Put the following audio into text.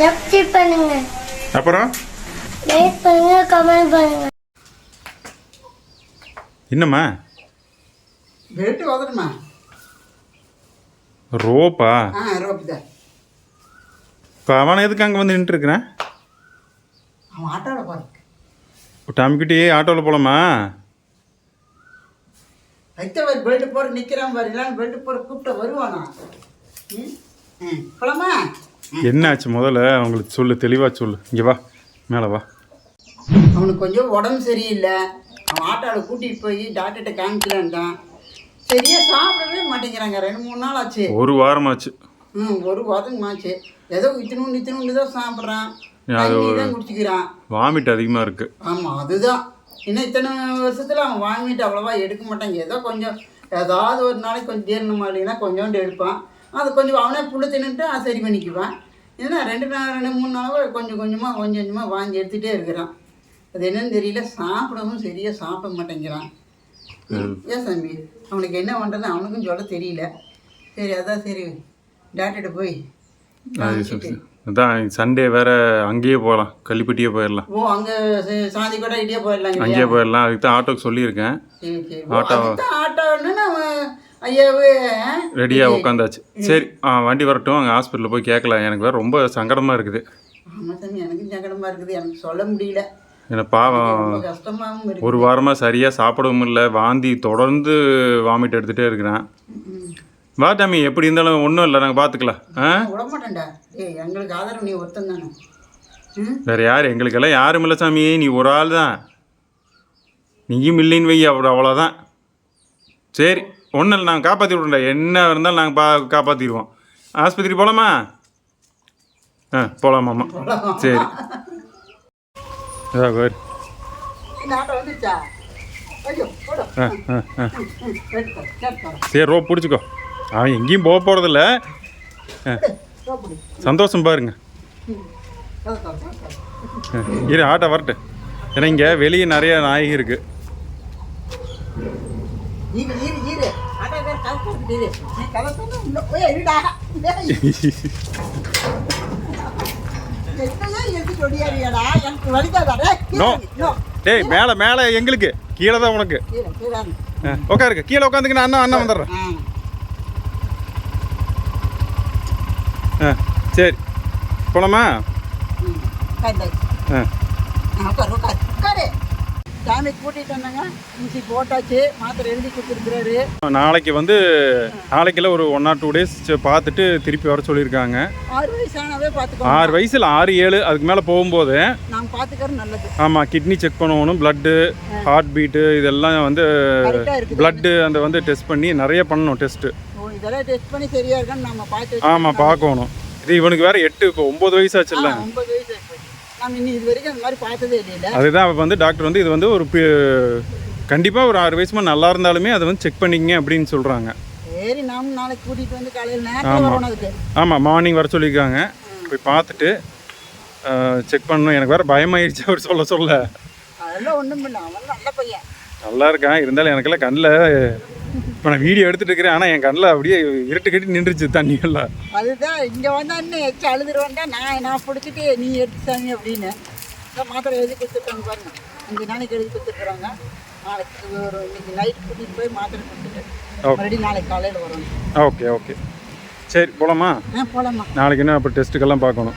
Subscribe பண்ணுங்க. அப்புறம்? Like பண்ணுங்க கமெண்ட் பண்ணுங்க. என்னம்மா பெல்ட் வதணுமா ரோப்பா? ஆ ரோப்பு தான். இப்போ அவனை எதுக்கு அங்கே வந்து நின்றுருக்குறேன் அவன் ஆட்டோவில் போகிறதுக்கு டாமிக்கிட்டே ஆட்டோவில் போகலாமா வைத்தவர் பெல்ட் போட நிற்கிறான் பாரு இல்லைன்னு பெல்ட் போட கூப்பிட்ட வருவானா? ம்? ம் என்னாச்சு முதல்ல? அவங்களுக்கு சொல்லு தெளிவாக சொல்லு. இங்கே வா மேலே வா. அவனுக்கு கொஞ்சம் உடம்பு சரியில்லை. அவன் ஆட்டோவில் கூட்டிகிட்டு போய் டாக்டர்கிட்ட காமிக்கலான்ட்டான் சரியாக சாப்பிடவே மாட்டேங்கிறாங்க. ரெண்டு மூணு நாள் ஆச்சு. ஒரு வாரமாச்சு. ம் ஒரு வாதமாச்சு ஏதோ இத்தினூண்டு இத்தினூண்டு தான் சாப்பிட்றான். தான் குடிச்சிக்கிறான். வாமிட் அதிகமாக இருக்குது ஆமாம் அதுதான். இன்னும் இத்தனை வருஷத்தில் அவன் வாங்கிட்டு அவ்வளோவா எடுக்க மாட்டாங்க ஏதோ கொஞ்சம் ஏதாவது ஒரு நாளைக்கு கொஞ்சம் ஜீரணம் ஆகலைன்னா கொஞ்சோண்டு எடுப்பான். அது கொஞ்சம் அவனே புள்ள தின்னுட்டு அவன் சரி பண்ணிக்குவான். ஏன்னா ரெண்டு நாள் ரெண்டு மூணு நாளாக கொஞ்சம் கொஞ்சமாக கொஞ்சம் கொஞ்சமாக வாங்கி எடுத்துகிட்டே இருக்கிறான். அது என்னன்னு தெரியல. சாப்பிடவும் சரியாக சாப்பிட மாட்டேங்கிறான். ஏன் சாமி? அவனுக்கு என்ன பண்ணுறது அவனுக்கும் சொல்ல தெரியல. சரி அதான் சரி. டாக்டர்கிட்ட போய் அது. அதான் சண்டே வேற அங்கேயே போகலாம் கள்ளிப்பட்டியே போயிடலாம். ஓ அங்கே சாந்தி கூட இடியே போயிடலாங்க அங்கேயே போயிடலாம். அதுக்கு தான் ஆட்டோக்கு சொல்லியிருக்கேன். ஆட்டோ. ஆட்டோன்னு ரெடியாக உட்காந்தாச்சு சரி ஆ வண்டி வரட்டும் அங்கே ஹாஸ்பிட்டலில் போய் கேட்கலாம். எனக்கு வேறு ரொம்ப சங்கடமாக இருக்குது. ஆமாம் சாமி எனக்கும் சங்கடமா இருக்குது. எனக்கு சொல்ல முடியல. ஏன்னா பாவம். கஷ்டமாகவும் ஒரு வாரமாக சரியாக சாப்பிடவும் இல்லை. வாந்தி தொடர்ந்து வாமிட் எடுத்துகிட்டே இருக்கிறேன். வா டாமி எப்படி இருந்தாலும் ஒன்றும் இல்லை. நாங்கள் பார்த்துக்கலாம் ஆ? விட மாட்டேன்டா. ஏய் எங்களுக்கு ஆதரவு நீ ஒருத்தன் தானே. வேறு யார்? எங்களுக்கெல்லாம் யாரும் இல்லை சாமி. நீ ஒரு ஆள் தான். நீயும் இல்லைன்னு வை அவ்வளோ அவ்வளோதான். சரி. ஒன்றும் இல்லை நாங்கள் காப்பாற்றி விட்றோம்டா என்ன இருந்தாலும் நாங்கள் பா காப்பாற்றிடுவோம் ஆஸ்பத்திரி போகலாமா ஆ போகலாமாம்மா சரி. இதா ஆ ஆ ஆ. சரி ரோப் பிடிச்சிக்கோ. அவன் எங்கேயும் போக போகிறதில்ல சந்தோஷம் பாருங்க. ஆ, இரு ஆட்டோ வரட்டு. ஏன்னா இங்கே வெளியே நிறைய நாயகி இருக்குது இரு இரு இரு. ஆட்டோ வேற கலப்பு இரு. நீ கலப்பு இன்னும் போய் இருடா. டேய், மேலே மேலே எங்களுக்கு. கீழே தான் உனக்கு. கீழே கீழே கீழே உட்காந்துக்கின்னு அண்ணா அண்ணா வந்துடுறேன். ஆ. சரி. போலாமா? ஆ. சாமி கூட்டிகிட்டு வந்தாங்க. போட்டாச்சு மாத்திரை எழுதி கொடுத்துருக்குறாரு. நாளைக்கு வந்து நாளைக்குள்ள ஒரு ஒன் ஆர் டூ டேஸ் பார்த்துட்டு திருப்பி வர சொல்லியிருக்காங்க. ஆறு வயசானவே பார்த்துக்கோ ஆறு வயசில் ஆறு ஏழு அதுக்கு மேலே போகும்போது நான் பார்த்துக்கறது நல்லது. ஆமாம் கிட்னி செக் பண்ணணும் பிளட்டு ஹார்ட் பீட்டு இதெல்லாம் வந்து பிளட்டு அந்த வந்து டெஸ்ட் பண்ணி நிறைய பண்ணணும் டெஸ்ட்டு இதெல்லாம் டெஸ்ட் பண்ணி சரியா இருக்கான்னு நம்ம பார்த்து ஆமாம் பார்க்கணும். இது இவனுக்கு வேற எட்டு இப்போ ஒம்பது வயசு ஆயிப்போச்சு. நம்ம இன்னும் இது வரைக்கும் அந்த மாதிரி பார்த்ததே இல்லைல்ல அதுதான் அப்ப வந்து டாக்டர் வந்து இது வந்து ஒரு கண்டிப்பாக ஒரு ஆறு வயசுமா நல்லா இருந்தாலுமே அதை வந்து செக் பண்ணிக்கங்க அப்படின்னு சொல்கிறாங்க சரி நாம நாளைக்கு கூட்டிகிட்டு வந்து காலையில் நேரத்தில் ஆமாம் மார்னிங் வர சொல்லியிருக்காங்க. போய் பார்த்துட்டு செக் பண்ணணும். எனக்கு வேறு பயமாயிருச்சு அவர் சொல்ல சொல்ல. அதெல்லாம் ஒன்றும் இல்லை அவன் நல்ல பையன். நல்லா இருக்கான். இருந்தாலும் எனக்கெல்லாம் கண்ணில் இப்போ நான் வீடியோ எடுத்துகிட்டு இருக்கிறேன். ஆனால் என் கண்ணில் அப்படியே இருட்டு கட்டி நின்றுச்சு தண்ணி எல்லாம் அதுதான் இங்கே வந்தா இன்னும் எச்சு அழுதுருவேன்டா? நான் நான் பிடிச்சிட்டு நீ எடுத்து சாமி அப்படின்னு. மாத்திரை எழுதி கொடுத்துருக்காங்க பாருங்க. அஞ்சு நாளைக்கு எழுதி கொடுத்துருக்குறாங்க. நாளைக்கு ஒரு இன்னைக்கு நைட் கூட்டிகிட்டு போய் மாத்திரை கொடுத்துட்டு. மறுபடியும் நாளைக்கு காலையில் வரணும் ஓகே ஓகே. சரி போகலாமா ஆ போகலாமா நாளைக்கு என்ன அப்போ டெஸ்ட்டுக்கெல்லாம் பார்க்கணும்.